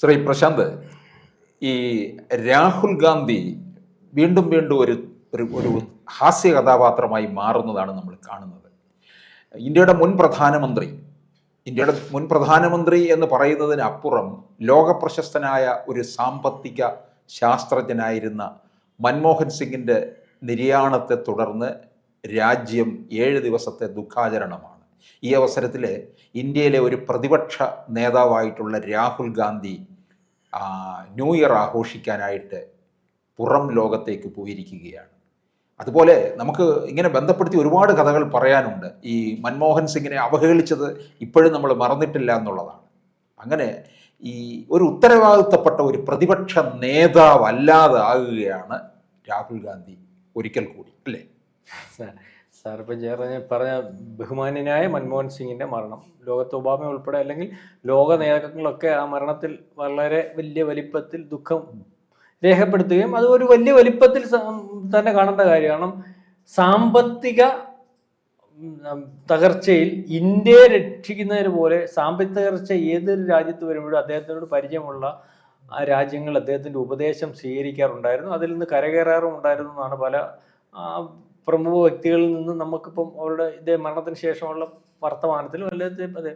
ശ്രീ പ്രശാന്ത് ഈ രാഹുൽ ഗാന്ധി വീണ്ടും വീണ്ടും ഒരു ഒരു ഹാസ്യ കഥാപാത്രമായി മാറുന്നതാണ് നമ്മൾ കാണുന്നത്. ഇന്ത്യയുടെ മുൻ പ്രധാനമന്ത്രി ഇന്ത്യയുടെ മുൻ പ്രധാനമന്ത്രി എന്ന് പറയുന്നതിനപ്പുറം ലോകപ്രശസ്തനായ ഒരു സാമ്പത്തിക ശാസ്ത്രജ്ഞനായിരുന്ന മൻമോഹൻ സിംഗിന്റെ നിര്യാണത്തെ തുടർന്ന് രാജ്യം ഏഴ് ദിവസത്തെ ദുഃഖാചരണമാണ്. ഈ അവസരത്തിൽ ഇന്ത്യയിലെ ഒരു പ്രതിപക്ഷ നേതാവായിട്ടുള്ള രാഹുൽ ഗാന്ധി ന്യൂ ഇയർ ആഘോഷിക്കാനായിട്ട് പുറം ലോകത്തേക്ക് പോയിരിക്കുകയാണ്. അതുപോലെ നമുക്ക് ഇങ്ങനെ ബന്ധപ്പെടുത്തി ഒരുപാട് കഥകൾ പറയാനുണ്ട്. ഈ മൻമോഹൻ സിംഗിനെ അവഹേളിച്ചത് ഇപ്പോഴും നമ്മൾ മറന്നിട്ടില്ല എന്നുള്ളതാണ്. അങ്ങനെ ഈ ഒരു ഉത്തരവാദിത്തപ്പെട്ട ഒരു പ്രതിപക്ഷ നേതാവ് അല്ലാതെ ആകുകയാണ് രാഹുൽ ഗാന്ധി ഒരിക്കൽ കൂടി അല്ലേ? സാർ ഇപ്പം ചേർന്ന് പറഞ്ഞ ബഹുമാന്യനായ മൻമോഹൻ സിംഗിന്റെ മരണം ലോകത്ത് ഒബാമ ഉൾപ്പെടെ അല്ലെങ്കിൽ ലോക നേതാക്കളൊക്കെ ആ മരണത്തിൽ വളരെ വലിയ വലിപ്പത്തിൽ ദുഃഖം രേഖപ്പെടുത്തുകയും അത് ഒരു വലിയ വലിപ്പത്തിൽ തന്നെ കാണേണ്ട കാര്യമാണ് സാമ്പത്തിക തകർച്ചയിൽ ഇന്ത്യയെ രക്ഷിക്കുന്നതിന് പോലെ സാമ്പത്തിക തകർച്ച ഏതൊരു രാജ്യത്ത് വരുമ്പോഴും അദ്ദേഹത്തിനോട് പരിചയമുള്ള ആ രാജ്യങ്ങൾ അദ്ദേഹത്തിന്റെ ഉപദേശം സ്വീകരിക്കാറുണ്ടായിരുന്നു. അതിൽ നിന്ന് കരകയറാറും ഉണ്ടായിരുന്നു എന്നാണ് പല പ്രമുഖ വ്യക്തികളിൽ നിന്ന് നമുക്കിപ്പം അവരുടെ ഇതേ മരണത്തിന് ശേഷമുള്ള വർത്തമാനത്തിലും അല്ലെങ്കിൽ അതെ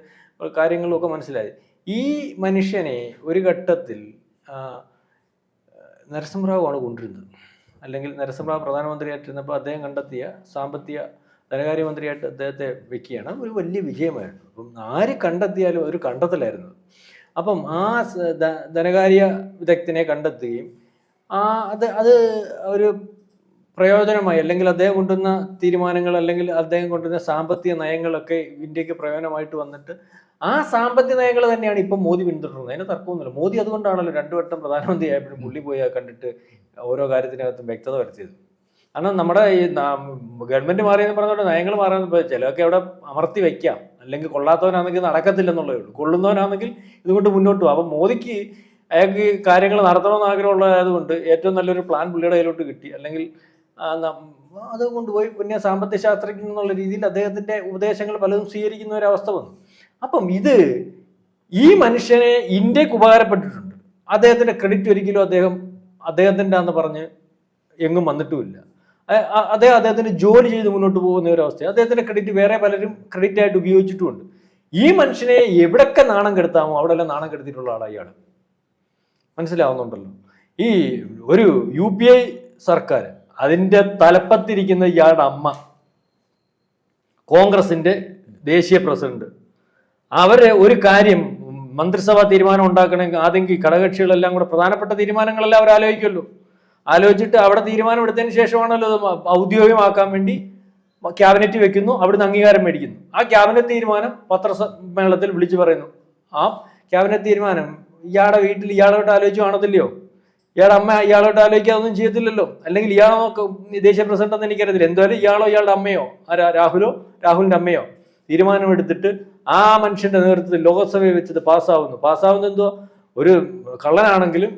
കാര്യങ്ങളും ഒക്കെ മനസ്സിലായി. ഈ മനുഷ്യനെ ഒരു ഘട്ടത്തിൽ നരസിംഹറാവുമാണ് കൊണ്ടിരുന്നത് അല്ലെങ്കിൽ നരസിംഹറാവ് പ്രധാനമന്ത്രിയായിട്ടിരുന്നപ്പോൾ അദ്ദേഹം കണ്ടെത്തിയ സാമ്പത്തിക ധനകാര്യമന്ത്രിയായിട്ട് അദ്ദേഹത്തെ വെക്കുകയാണ്. ഒരു വലിയ വിജയമായിരുന്നു. അപ്പം ആര് കണ്ടെത്തിയാലും ഒരു കണ്ടെത്തലായിരുന്നു. അപ്പം ആ ധനകാര്യ വിദഗ്ധനെ കണ്ടെത്തുകയും ആ അത് അത് ഒരു പ്രയോജനമായി അല്ലെങ്കിൽ അദ്ദേഹം കൊണ്ടുവന്ന തീരുമാനങ്ങൾ അല്ലെങ്കിൽ അദ്ദേഹം കൊണ്ടുവന്ന സാമ്പത്തിക നയങ്ങളൊക്കെ ഇന്ത്യയ്ക്ക് പ്രയോജനമായിട്ട് വന്നിട്ട് ആ സാമ്പത്തിക നയങ്ങൾ തന്നെയാണ് ഇപ്പം മോദി പിന്തുടരുന്നത്. അതിന് തർക്കമൊന്നുമില്ല. മോദി അതുകൊണ്ടാണല്ലോ രണ്ടു വട്ടം പ്രധാനമന്ത്രി ആയപ്പോഴും പുള്ളി പോയി കണ്ടിട്ട് ഓരോ കാര്യത്തിനകത്തും വ്യക്തത വരുത്തിയത്. കാരണം നമ്മുടെ ഈ ഗവൺമെന്റ് മാറിയെന്ന് പറഞ്ഞുകൊണ്ട് നയങ്ങൾ മാറാൻ ചിലതൊക്കെ അവിടെ അമർത്തി വെക്കാം. അല്ലെങ്കിൽ കൊള്ളാത്തവനാണെങ്കിൽ നടക്കത്തില്ലെന്നുള്ളതേ ഉള്ളൂ. കൊള്ളുന്നവനാണെങ്കിൽ ഇതുകൊണ്ട് മുന്നോട്ട് പോകും അപ്പം മോദിക്ക് അയാൾക്ക് കാര്യങ്ങൾ നടത്തണമെന്ന് ആഗ്രഹമുള്ളതായതുകൊണ്ട് ഏറ്റവും നല്ലൊരു പ്ലാൻ പുള്ളിയുടെ കയ്യിലോട്ട് കിട്ടി. അല്ലെങ്കിൽ അത് കൊണ്ടുപോയി പിന്നെ സാമ്പത്തിക ശാസ്ത്രജ്ഞൻ എന്നുള്ള രീതിയിൽ അദ്ദേഹത്തിന്റെ ഉപദേശങ്ങൾ പലതും സ്വീകരിക്കുന്ന ഒരവസ്ഥ വന്നു. അപ്പം ഇത് ഈ മനുഷ്യനെ ഇന്ത്യയ്ക്ക് ഉപകാരപ്പെട്ടിട്ടുണ്ട്. അദ്ദേഹത്തിന്റെ ക്രെഡിറ്റ് ഒരിക്കലും അദ്ദേഹം അദ്ദേഹത്തിന്റെ എന്ന് പറഞ്ഞ് എങ്ങും വന്നിട്ടുമില്ല. അദ്ദേഹം അദ്ദേഹത്തിന്റെ ജോലി ചെയ്ത് മുന്നോട്ട് പോകുന്ന ഒരു അവസ്ഥ അദ്ദേഹത്തിന്റെ ക്രെഡിറ്റ് വേറെ പലരും ക്രെഡിറ്റ് ആയിട്ട് ഉപയോഗിച്ചിട്ടുമുണ്ട്. ഈ മനുഷ്യനെ എവിടൊക്കെ നാണം കെടുത്താമോ അവിടെ എല്ലാം നാണം കെടുത്തിയിട്ടുള്ള ആളാണ് മനസ്സിലാവുന്നുണ്ടല്ലോ? ഈ ഒരു യു സർക്കാർ അതിന്റെ തലപ്പത്തിരിക്കുന്ന ഇയാളുടെ അമ്മ കോൺഗ്രസിന്റെ ദേശീയ പ്രസിഡന്റ്. അവരെ ഒരു കാര്യം മന്ത്രിസഭാ തീരുമാനം ഉണ്ടാക്കണമെങ്കിൽ ആദ്യം ഈ ഘടകകക്ഷികളെല്ലാം കൂടെ പ്രധാനപ്പെട്ട തീരുമാനങ്ങളെല്ലാം അവർ ആലോചിക്കുമല്ലോ ആലോചിച്ചിട്ട് അവിടെ തീരുമാനം എടുത്തതിന് ശേഷമാണല്ലോ ഔദ്യോഗികമാക്കാൻ വേണ്ടി ക്യാബിനറ്റ് വെക്കുന്നു അവിടുന്ന് അംഗീകാരം മേടിക്കുന്നു. ആ ക്യാബിനറ്റ് തീരുമാനം പത്രസമ്മേളനത്തിൽ വിളിച്ചു പറയുന്നു. ആ ക്യാബിനറ്റ് തീരുമാനം ഇയാളുടെ വീട്ടിൽ ഇയാളോട്ട് ആലോചിച്ചു കാണത്തില്ലയോ? ഇയാളുടെ അമ്മ ഇയാളോട്ട് ആലോചിക്കുക ഒന്നും ചെയ്യത്തില്ലല്ലോ. അല്ലെങ്കിൽ ഇയാളോ ദേശീയ പ്രസിഡന്റ് എന്ന് എനിക്കറിയത്തില്ല. എന്തായാലും ഇയാളോ ഇയാളുടെ അമ്മയോ? രാഹുലോ? രാഹുലിന്റെ അമ്മയോ? തീരുമാനമെടുത്തിട്ട് ആ മനുഷ്യന്റെ നേതൃത്വത്തിൽ ലോകസഭയിൽ വെച്ചത് പാസ്സാവുന്നു. പാസ്സാവുന്ന എന്തോ ഒരു കള്ളനാണെങ്കിലും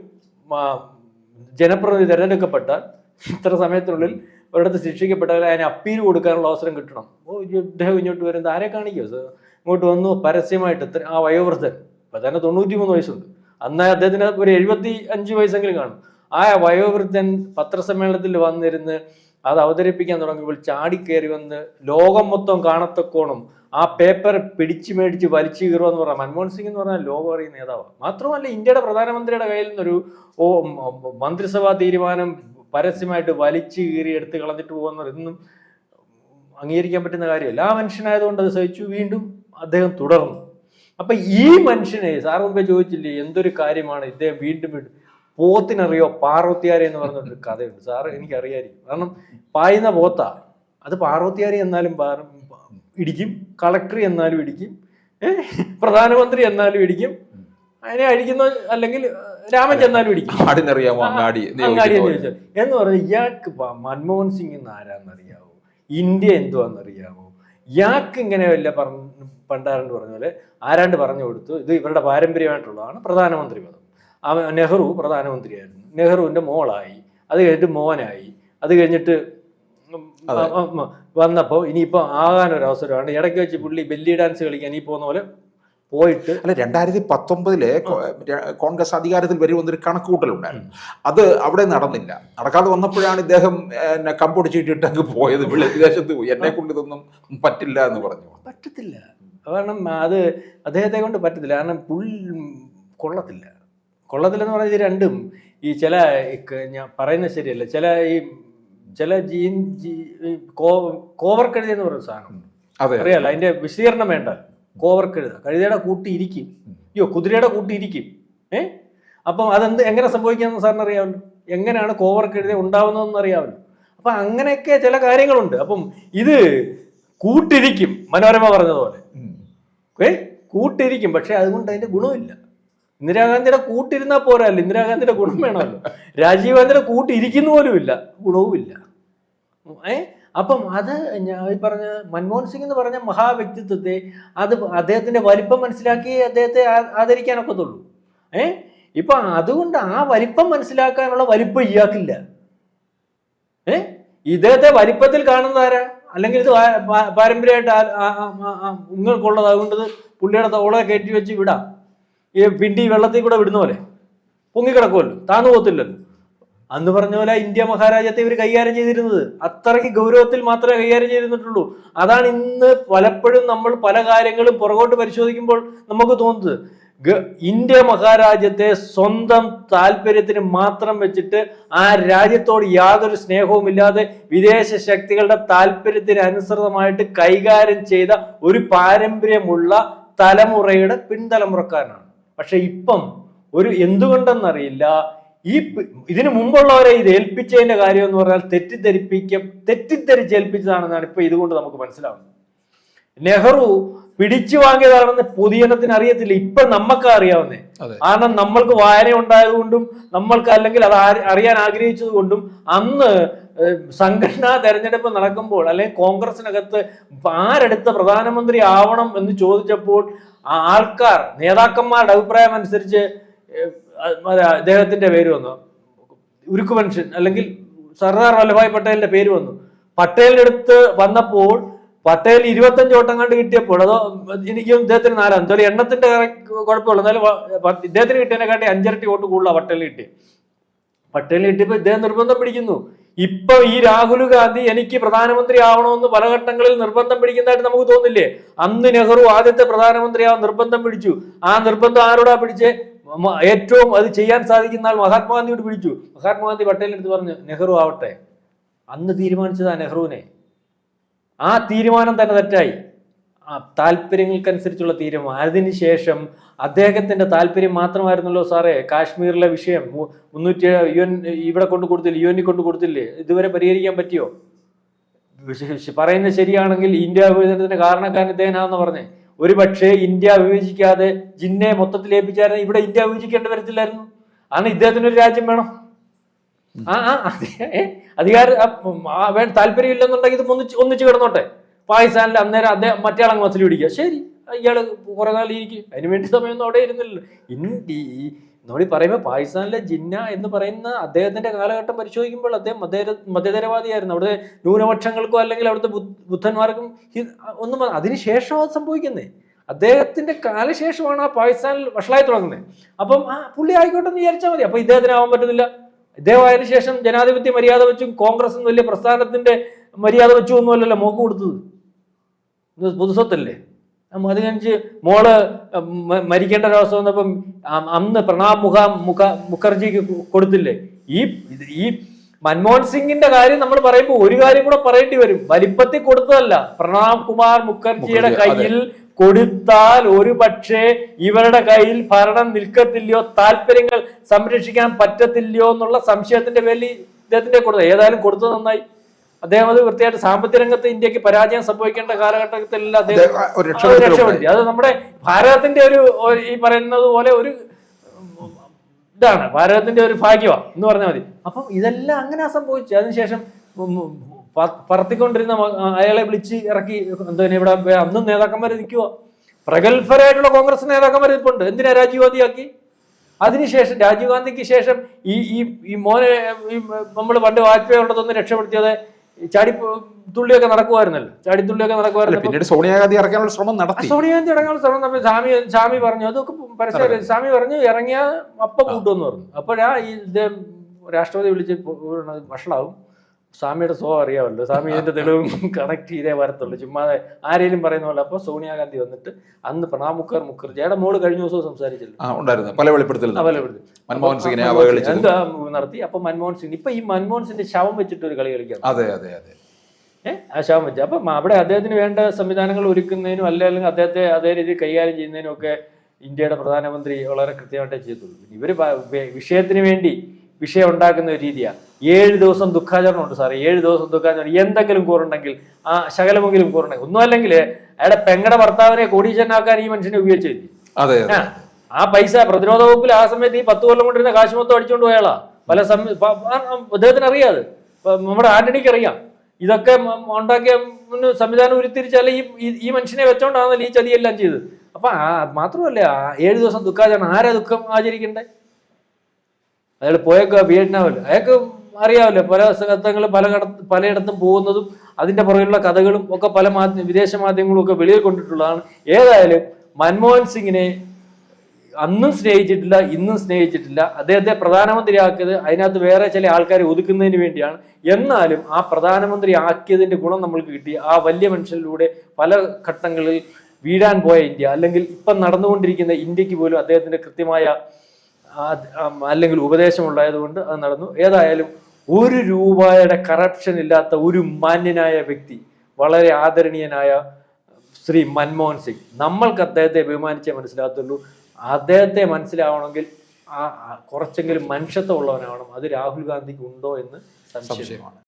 ജനപ്രതിനിധി തിരഞ്ഞെടുക്കപ്പെട്ടാൽ ഇത്ര സമയത്തിനുള്ളിൽ ഒരിടത്ത് ശിക്ഷിക്കപ്പെട്ടാൽ അതിന് അപ്പീൽ കൊടുക്കാനുള്ള അവസരം കിട്ടണം. ഓ ഇദ്ദേഹം ഇങ്ങോട്ട് വരുന്നത് ആരെ കാണിക്കുമോ ഇങ്ങോട്ട് വന്നു പരസ്യമായിട്ട് ആ വയോവൃദ്ധൻ. ഇപ്പൊ തന്നെ തൊണ്ണൂറ്റി മൂന്ന് വയസ്സുണ്ട്. അന്ന് അദ്ദേഹത്തിന് ഒരു എഴുപത്തി അഞ്ച് വയസ്സെങ്കിലും കാണും. ആ വയോവൃദ്ധൻ പത്രസമ്മേളനത്തിൽ വന്നിരുന്ന് അത് അവതരിപ്പിക്കാൻ തുടങ്ങിയപ്പോൾ ചാടിക്കയറി വന്ന് ലോകം മൊത്തം കാണത്തക്കോണം ആ പേപ്പർ പിടിച്ചു മേടിച്ച് വലിച്ചു കീറുക എന്ന് പറഞ്ഞാൽ മൻമോഹൻ സിംഗ് എന്ന് പറഞ്ഞാൽ ലോകം അറിയുന്ന നേതാവാണ്. മാത്രമല്ല ഇന്ത്യയുടെ പ്രധാനമന്ത്രിയുടെ കയ്യിൽ നിന്നൊരു ഓ മന്ത്രിസഭാ തീരുമാനം പരസ്യമായിട്ട് വലിച്ചു കീറി എടുത്ത് കളഞ്ഞിട്ട് പോകുന്നത് ഇന്നും അംഗീകരിക്കാൻ പറ്റുന്ന കാര്യമല്ല. ആ മനുഷ്യനായതുകൊണ്ട് അത് സഹിച്ചു. വീണ്ടും അദ്ദേഹം തുടർന്നു. അപ്പൊ ഈ മനുഷ്യനെ സാർ മുമ്പേ ചോദിച്ചില്ലേ എന്തൊരു കാര്യമാണ് ഇദ്ദേഹം വീണ്ടും വീണ്ടും പോത്തിനറിയോ പാർവത്തിയാരി എന്ന് പറഞ്ഞൊരു കഥയുണ്ട്. സാർ എനിക്കറിയായിരിക്കും. കാരണം പായുന്ന പോത്ത അത് പാർവത്തിയാരി എന്നാലും ഇടിക്കും കളക്ടർ എന്നാലും ഇടിക്കും പ്രധാനമന്ത്രി എന്നാലും ഇടിക്കും അതിനെ അഴിക്കുന്ന അല്ലെങ്കിൽ രാമൻ ചെന്നാലും ഇടിക്കും. ആടിനറിയാമോ? അങ്ങാടി എന്ന് അങ്ങാടി എന്ന് ചോദിച്ചാൽ എന്ന് പറഞ്ഞാൽ ഇയാൾക്ക് മൻമോഹൻ സിംഗ് എന്ന് ആരാന്നറിയാവോ? ഇന്ത്യ എന്തുവാന്നറിയാവോ? ഇയാൾക്ക് ഇങ്ങനെ വല്ല പറഞ്ഞു പണ്ടാരണ്ട് പറഞ്ഞ പോലെ ആരാണ്ട് പറഞ്ഞു കൊടുത്തു ഇത് ഇവരുടെ പാരമ്പര്യമായിട്ടുള്ളതാണ് പ്രധാനമന്ത്രി പദം. നെഹ്റു പ്രധാനമന്ത്രിയായിരുന്നു. നെഹ്റുവിന്റെ മോളായി അത് കഴിഞ്ഞിട്ട് മോനായി അത് കഴിഞ്ഞിട്ട് വന്നപ്പോൾ ഇനിയിപ്പോൾ ആകാനൊരു ഒരു അവസരമാണ്. ഇടയ്ക്ക് വെച്ച് പുള്ളി ബെല്ലി ഡാൻസ് കളിക്കാൻ ഈ പോകുന്ന പോലെ പോയിട്ട് അല്ല രണ്ടായിരത്തി പത്തൊമ്പതിലെ കോൺഗ്രസ് അധികാരത്തിൽ വരുമെന്നൊരു കണക്കുകൂട്ടലുണ്ടായിരുന്നു അത് അവിടെ നടന്നില്ല. നടക്കാതെ വന്നപ്പോഴാണ് ഇദ്ദേഹം എന്നെ കമ്പൊടിച്ചിട്ടിട്ട് അങ്ങ് പോയത്. വിദേശത്ത് പോയി. എന്നെ കൊണ്ട് ഇതൊന്നും പറ്റില്ല എന്ന് പറഞ്ഞു. പറ്റത്തില്ല. കാരണം അത് അദ്ദേഹത്തെ കൊണ്ട് പറ്റത്തില്ല. കാരണം പുൾ കൊള്ളത്തില്ല. കൊള്ളത്തില്ലെന്ന് പറഞ്ഞാൽ ഇത് രണ്ടും ഈ ചില ഞാൻ പറയുന്നത് ശരിയല്ല. ചില ഈ ചില ജീൻ കോവർ കഴുതി എന്ന് പറയുന്ന സാധനം. അറിയാലോ? അതിന്റെ വിശദീകരണം വേണ്ട കോവർ കഴുത കഴുതയുടെ കൂട്ടി ഇരിക്കും. അയ്യോ കുതിരയുടെ കൂട്ടി ഇരിക്കും. ഏ? അപ്പം അതെന്ത് എങ്ങനെ സംഭവിക്കാമെന്ന് സാറിന് അറിയാമല്ലോ? എങ്ങനെയാണ് കോവർ കഴുത ഉണ്ടാവുന്നതെന്ന് അറിയാമല്ലോ? അപ്പൊ അങ്ങനെയൊക്കെ ചില കാര്യങ്ങളുണ്ട്. അപ്പം ഇത് കൂട്ടിരിക്കും. മനോരമ പറഞ്ഞതുപോലെ. ഏ? കൂട്ടിരിക്കും. പക്ഷെ അതുകൊണ്ട് അതിന്റെ ഗുണമില്ല. ഇന്ദിരാഗാന്ധിയുടെ കൂട്ടിരുന്നാൽ പോരല്ലോ. ഇന്ദിരാഗാന്ധിയുടെ ഗുണം വേണമല്ലോ. രാജീവ് ഗാന്ധിയുടെ കൂട്ടിരിക്കുന്ന പോലും ഇല്ല ഗുണവുമില്ല. ഏ? അപ്പം അത് ഞാൻ പറഞ്ഞ മൻമോഹൻ സിംഗ് എന്ന് പറഞ്ഞ മഹാവ്യക്തിത്വത്തെ അത് അദ്ദേഹത്തിന്റെ വലിപ്പം മനസ്സിലാക്കി അദ്ദേഹത്തെ ആദരിക്കാനൊക്കത്തുള്ളൂ. ഏ? ഇപ്പൊ അതുകൊണ്ട് ആ വലിപ്പം മനസ്സിലാക്കാനുള്ള വലിപ്പം ഇയാക്കില്ല ഏ? ഇദ്ദേഹത്തെ വലിപ്പത്തിൽ കാണുന്നത് ആരാ? അല്ലെങ്കിൽ ഇത് പാരമ്പര്യമായിട്ട് നിങ്ങൾക്കുള്ളത് അതുകൊണ്ട് പുള്ളിയുടെ തോളെ കയറ്റി വെച്ച് വിടാം. ഈ പിണ്ടി വെള്ളത്തിൽ കൂടെ വിടുന്ന പോലെ. പൊങ്ങിക്കിടക്കുമല്ലോ. താന്നു പോകത്തില്ലല്ലോ. അന്ന് പറഞ്ഞ പോലെ ഇന്ത്യ മഹാരാജ്യത്തെ ഇവർ കൈകാര്യം ചെയ്തിരുന്നത്. അത്രയ്ക്ക് ഗൗരവത്തിൽ മാത്രമേ കൈകാര്യം ചെയ്തിരുന്നിട്ടുള്ളൂ. അതാണ് ഇന്ന് പലപ്പോഴും നമ്മൾ പല കാര്യങ്ങളും പുറകോട്ട് പരിശോധിക്കുമ്പോൾ നമുക്ക് തോന്നുന്നത്. ഇന്ത്യ മഹാരാജ്യത്തെ സ്വന്തം താല്പര്യത്തിന് മാത്രം വെച്ചിട്ട് ആ രാജ്യത്തോട് യാതൊരു സ്നേഹവും ഇല്ലാതെ വിദേശ ശക്തികളുടെ താല്പര്യത്തിന് അനുസൃതമായിട്ട് കൈകാര്യം ചെയ്ത ഒരു പാരമ്പര്യമുള്ള തലമുറയുടെ പിൻതലമുറക്കാരനാണ്. പക്ഷെ ഇപ്പം ഒരു എന്തുകൊണ്ടെന്നറിയില്ല. ഈ ഇതിനു മുമ്പുള്ളവരെ ഇത് ഏൽപ്പിച്ചതിന്റെ കാര്യം എന്ന് പറഞ്ഞാൽ തെറ്റിദ്ധരിപ്പിക്ക തെറ്റിദ്ധരിച്ചേൽപ്പിച്ചതാണെന്നാണ് ഇപ്പൊ ഇതുകൊണ്ട് നമുക്ക് മനസ്സിലാവുന്നത്. നെഹ്റു പിടിച്ചു വാങ്ങിയതാണെന്ന് പൊതുജനത്തിന് അറിയത്തില്ല. ഇപ്പൊ നമുക്ക് അറിയാവുന്നേ. കാരണം നമ്മൾക്ക് വായന ഉണ്ടായതുകൊണ്ടും നമ്മൾക്ക് അല്ലെങ്കിൽ അത് അറിയാൻ ആഗ്രഹിച്ചത് കൊണ്ടും അന്ന് സംഘടനാ തെരഞ്ഞെടുപ്പ് നടക്കുമ്പോൾ അല്ലെങ്കിൽ കോൺഗ്രസിനകത്ത് ആരെടുത്ത പ്രധാനമന്ത്രി ആവണം എന്ന് ചോദിച്ചപ്പോൾ ആൾക്കാർ നേതാക്കന്മാരുടെ അഭിപ്രായം അനുസരിച്ച് അദ്ദേഹത്തിന്റെ പേര് വന്നു. ഉരുക്കു മനുഷ്യൻ അല്ലെങ്കിൽ സർദാർ വല്ലഭായ് പട്ടേലിന്റെ പേര് വന്നു. പട്ടേലിനടുത്ത് അടുത്ത് വന്നപ്പോൾ പട്ടേൽ ഇരുപത്തഞ്ച് വട്ടം കണ്ട് കിട്ടിയപ്പോൾ അതോ എനിക്കും ഇദ്ദേഹത്തിന് നാലാം. എന്തായാലും എണ്ണത്തിന്റെ കുഴപ്പമുള്ളൂ എന്നാലും ഇദ്ദേഹത്തിന് കിട്ടിയതിനെക്കാട്ടി അഞ്ചരട്ടി വോട്ട് കൂടുതലാണ് പട്ടേലിന് കിട്ടിയത്. പട്ടേലിന് കിട്ടിയപ്പോൾ ഇദ്ദേഹം നിർബന്ധം പിടിക്കുന്നു. ഇപ്പൊ ഈ രാഹുൽ ഗാന്ധി എനിക്ക് പ്രധാനമന്ത്രി ആവണമെന്ന് പല ഘട്ടങ്ങളിൽ നിർബന്ധം പിടിക്കുന്നതായിട്ട് നമുക്ക് തോന്നില്ലേ? അന്ന് നെഹ്റു ആദ്യത്തെ പ്രധാനമന്ത്രിയാവാൻ നിർബന്ധം പിടിച്ചു. ആ നിർബന്ധം ആരോടാ പിടിച്ചേ? ഏറ്റവും അത് ചെയ്യാൻ സാധിക്കുന്ന ആൾ മഹാത്മാഗാന്ധിയോട് പിടിച്ചു. മഹാത്മാഗാന്ധി പട്ടേലിനടുത്ത് പറഞ്ഞു നെഹ്റു ആവട്ടെ. അന്ന് തീരുമാനിച്ചതാ നെഹ്റുവിനെ. ആ തീരുമാനം തന്നെ തെറ്റായി. ആ താല്പര്യങ്ങൾക്കനുസരിച്ചുള്ള തീരുമാനം. അതിനുശേഷം അദ്ദേഹത്തിന്റെ താല്പര്യം മാത്രമായിരുന്നല്ലോ സാറേ കാശ്മീരിലെ വിഷയം. മുന്നൂറ്റി യു എൻ ഇവിടെ കൊണ്ട് കൊടുത്തില്ല യു എനിൽ കൊണ്ട് കൊടുത്തില്ലേ? ഇതുവരെ പരിഹരിക്കാൻ പറ്റിയോ? പറയുന്നത് ശരിയാണെങ്കിൽ ഇന്ത്യ വിഭജനത്തിന് കാരണക്കാരൻ ഇദ്ദേഹനാണെന്ന് പറഞ്ഞേ. ഒരു പക്ഷേ ഇന്ത്യ വിഭജിക്കാതെ ജിന്നെ മൊത്തത്തിൽ ഏൽപ്പിച്ചായിരുന്നു ഇവിടെ ഇന്ത്യ വിഭജിക്കേണ്ടി വരത്തില്ലായിരുന്നു. അന്ന് ഇദ്ദേഹത്തിന് ഒരു രാജ്യം വേണം. ആ ആ അധികാര ആ, ഉം, ആ, താല്പര്യം ഇല്ലെന്നുണ്ടെങ്കിൽ ഇത് ഒന്നിച്ച് ഒന്നിച്ച് കിടന്നോട്ടെ. പാകിസ്ഥാനിൽ അന്നേരം അദ്ദേഹം മറ്റേ അളങ്ങ് മസിൽ പിടിക്കുക. ശരി ഇയാൾ കുറെ നാളെ ഇരിക്കും. അതിന് വേണ്ടി സമയമൊന്നും അവിടെ ഇരുന്നില്ലല്ലോ. ഇന്ത്യ നമ്മൾ പറയുമ്പോൾ പാകിസ്ഥാനിലെ ജിന്ന എന്ന് പറയുന്ന അദ്ദേഹത്തിന്റെ കാലഘട്ടം പരിശോധിക്കുമ്പോൾ അദ്ദേഹം മതേര മതേതരവാദിയായിരുന്നു. അവിടെ ന്യൂനപക്ഷങ്ങൾക്കോ അല്ലെങ്കിൽ അവിടുത്തെ ബുദ്ധ- ബുദ്ധന്മാർക്കും ഒന്നും അതിനുശേഷം അത് സംഭവിക്കുന്നേ. അദ്ദേഹത്തിന്റെ കാലശേഷമാണ് ആ പാകിസ്ഥാനിൽ വഷളായി തുടങ്ങുന്നത് അപ്പം ആ പുള്ളി ആയിക്കോട്ടെ എന്ന് വിചാരിച്ചാൽ മതി. അപ്പൊ ഇദ്ദേഹത്തിന് ആവാൻ പറ്റുന്നില്ല. ഇദ്ദേഹം അതിന് ശേഷം ജനാധിപത്യ മര്യാദ വെച്ചും കോൺഗ്രസ് വലിയ പ്രസ്ഥാനത്തിന്റെ മര്യാദ വെച്ചും ഒന്നുമല്ലല്ലോ മോക്ക് കൊടുത്തത്. ഇത് പൊതുസ്വത്തല്ലേ? അത് കഴിഞ്ഞ് മോൾ മരിക്കേണ്ട ഒരവസ്ഥ വന്നപ്പം അന്ന് പ്രണാബ് മുഖ മുഖ മുഖർജിക്ക് കൊടുത്തില്ലേ? ഈ ഈ മൻമോഹൻ സിംഗിന്റെ കാര്യം നമ്മൾ പറയുമ്പോൾ ഒരു കാര്യം കൂടെ പറയേണ്ടി വരും. വലിപ്പത്തിൽ കൊടുത്തതല്ല. പ്രണാബ് കുമാർ മുഖർജിയുടെ മുഖർജി, കയ്യിൽ കൊടുത്താൽ ഒരു പക്ഷേ ഇവരുടെ കയ്യിൽ ഭരണം നിൽക്കത്തില്ലയോ താല്പര്യങ്ങൾ സംരക്ഷിക്കാൻ പറ്റത്തില്ലയോ എന്നുള്ള സംശയത്തിന്റെ പേരിൽ ഇദ്ദേഹത്തിന്റെ കൊടുത്തത് ഏതായാലും കൊടുത്തത് നന്നായി. അദ്ദേഹം അത് വൃത്തിയായിട്ട് സാമ്പത്തിക രംഗത്ത് ഇന്ത്യയ്ക്ക് പരാജയം സംഭവിക്കേണ്ട കാലഘട്ടത്തിൽ അദ്ദേഹം. രക്ഷപ്പെടുത്തി അത് നമ്മുടെ ഭാരതത്തിന്റെ ഒരു ഈ പറയുന്നത് പോലെ ഒരു ഇതാണ്. ഭാരതത്തിന്റെ ഒരു ഭാഗ്യമാണ് എന്ന് പറഞ്ഞാൽ മതി. അപ്പം ഇതെല്ലാം അങ്ങനെ സംഭവിച്ചു. അതിനുശേഷം പറത്തിക്കൊണ്ടിരുന്ന അയാളെ വിളിച്ച് ഇറക്കി. എന്താ ഇവിടെ അന്നും നേതാക്കന്മാർ നിൽക്കുക പ്രഗത്ഭരായിട്ടുള്ള കോൺഗ്രസ് നേതാക്കന്മാർ ഇരിപ്പുണ്ട് എന്തിനാ രാജീവ് ഗാന്ധിയാക്കി? അതിനുശേഷം രാജീവ് ഗാന്ധിക്ക് ശേഷം ഈ ഈ ഈ മോനെ നമ്മൾ പണ്ട് വാജ്പേയി ഉള്ളതൊന്ന് രക്ഷപ്പെടുത്തിയത് ചാടി തുള്ളിയൊക്കെ നടക്കുമായിരുന്നല്ലോ ചാടി തുള്ളിയൊക്കെ നടക്കുമായിരുന്നു പിന്നീട് സോണിയാഗാന്ധി ഇറക്കാനുള്ള ശ്രമം നടത്തി. സോണിയാഗാന്ധി ഇറങ്ങാനുള്ള ശ്രമം നമ്മൾ സ്വാമി സ്വാമി പറഞ്ഞു. അതൊക്കെ പരസ്യം സ്വാമി പറഞ്ഞു ഇറങ്ങിയ അപ്പ കൂട്ടുമെന്ന് പറഞ്ഞു. അപ്പോഴാ ഈ ഇദ്ദേഹം രാഷ്ട്രപതി വിളിച്ച് വഷളാവും. സ്വാമിയുടെ സ്വഭാവം അറിയാമല്ലോ. സ്വാമി ഇതിന്റെ തെളിവും കണക്ട് ചെയ്തേ വരത്തുള്ളൂ. ചുമ്മാതെ ആരെങ്കിലും പറയുന്ന പോലെ അപ്പോൾ സോണിയാഗാന്ധി വന്നിട്ട് അന്ന് പ്രണാബ് മുഖർ മുഖർജിയുടെ മോൾ കഴിഞ്ഞ ദിവസം സംസാരിച്ചല്ലോ പല വെളിപ്പെടുത്തലും നടത്തി. എന്താ അപ്പൊ മൻമോഹൻ സിംഗ് ഇപ്പൊ ഈ മൻമോഹൻ സിംഗിന്റെ ശവം വെച്ചിട്ട് ഒരു കളി കളിക്കാം അതെ അതെ അതെ. ഏഹ് ആ ശവം വെച്ച്. അപ്പം അവിടെ അദ്ദേഹത്തിന് വേണ്ട സംവിധാനങ്ങൾ ഒരുക്കുന്നതിനും അല്ലെങ്കിൽ അദ്ദേഹത്തെ അതേ രീതിയിൽ കൈകാര്യം ചെയ്യുന്നതിനും ഒക്കെ ഇന്ത്യയുടെ പ്രധാനമന്ത്രി വളരെ കൃത്യമായിട്ടേ ചെയ്തുള്ളൂ ഇവർ ഇവർ വിഷയത്തിന് വേണ്ടി വിഷയം ഉണ്ടാക്കുന്ന ഒരു രീതിയാണ്. ഏഴ് ദിവസം ദുഃഖാചരണം ഉണ്ട് സാറേ. ഏഴ് ദിവസം ദുഃഖാചരണം. എന്തെങ്കിലും കൂറുണ്ടെങ്കിൽ ആ ശകലമെങ്കിലും കൂറുണ്ടെങ്കിൽ ഒന്നും അല്ലെങ്കിൽ അയാളുടെ പെങ്ങടെ ഭർത്താവിനെ കോടീശ്വരനാക്കാൻ ഈ മനുഷ്യനെ ഉപയോഗിച്ചില്ല അതെ ആ, പൈസ പ്രതിരോധ വകുപ്പിൽ ആ സമയത്ത് ഈ പത്ത് കൊല്ലം കൊണ്ടിരുന്ന കാശ് മൊത്തം അടിച്ചുകൊണ്ട് പോയാളാ പല സമയ ആ, അദ്ദേഹത്തിന് അറിയാതെ നമ്മുടെ ആന്റണിക്ക് അറിയാം. ഇതൊക്കെ ഉണ്ടാക്കിയ സംവിധാനം ഉരുത്തിരിച്ചാൽ ഈ ഈ- മനുഷ്യനെ വെച്ചോണ്ടാണല്ലോ ഈ ചതിയെല്ലാം ചെയ്തത്. അപ്പൊ മാത്രമല്ല ഏഴ് ദിവസം ദുഃഖാചരണം. ആരാ ദുഃഖം ആചരിക്കണ്ടേ? അയാൾ പോയേക്കുക വിയറ്റ്നാമിൽ അയാൾക്ക് അറിയാമല്ലോ പല സ്ഥലങ്ങളും പല പലയിടത്തും പോകുന്നതും അതിന്റെ പുറകിലുള്ള കഥകളും ഒക്കെ പല മാധ്യ വിദേശ മാധ്യമങ്ങളും ഒക്കെ വെളിയിൽ കൊണ്ടിട്ടുള്ളതാണ്. ഏതായാലും മൻമോഹൻ സിംഗിനെ അന്നും സ്നേഹിച്ചിട്ടില്ല ഇന്നും സ്നേഹിച്ചിട്ടില്ല. അദ്ദേഹത്തെ പ്രധാനമന്ത്രി പ്രധാനമന്ത്രിയാക്കിയത് അതിനകത്ത് വേറെ ചില ആൾക്കാരെ ഒതുക്കുന്നതിന് വേണ്ടിയാണ്. എന്നാലും ആ പ്രധാനമന്ത്രി ആക്കിയതിന്റെ ഗുണം നമ്മൾക്ക് കിട്ടി. ആ വലിയ മനുഷ്യനിലൂടെ പല ഘട്ടങ്ങളിൽ വീഴാൻ പോയ ഇന്ത്യ. അല്ലെങ്കിൽ ഇപ്പം നടന്നുകൊണ്ടിരിക്കുന്ന ഇന്ത്യയ്ക്ക് പോലും അദ്ദേഹത്തിന്റെ കൃത്യമായ അല്ലെങ്കിൽ ഉപദേശം ഉണ്ടായതുകൊണ്ട് അത് നടന്നു. ഏതായാലും ഒരു രൂപയുടെ കറപ്ഷൻ ഇല്ലാത്ത ഒരു മാന്യനായ വ്യക്തി വളരെ ആദരണീയനായ ശ്രീ മൻമോഹൻ സിംഗ്. നമ്മൾക്ക് അദ്ദേഹത്തെ ബഹുമാനിച്ചേ മനസ്സിലാകത്തുള്ളൂ. അദ്ദേഹത്തെ മനസ്സിലാവണമെങ്കിൽ ആ കുറച്ചെങ്കിലും മനുഷ്യത്വം ഉള്ളവനാവണം. അത് രാഹുൽ ഗാന്ധിക്ക് ഉണ്ടോ എന്ന് സംശയം സംശയമാണ്.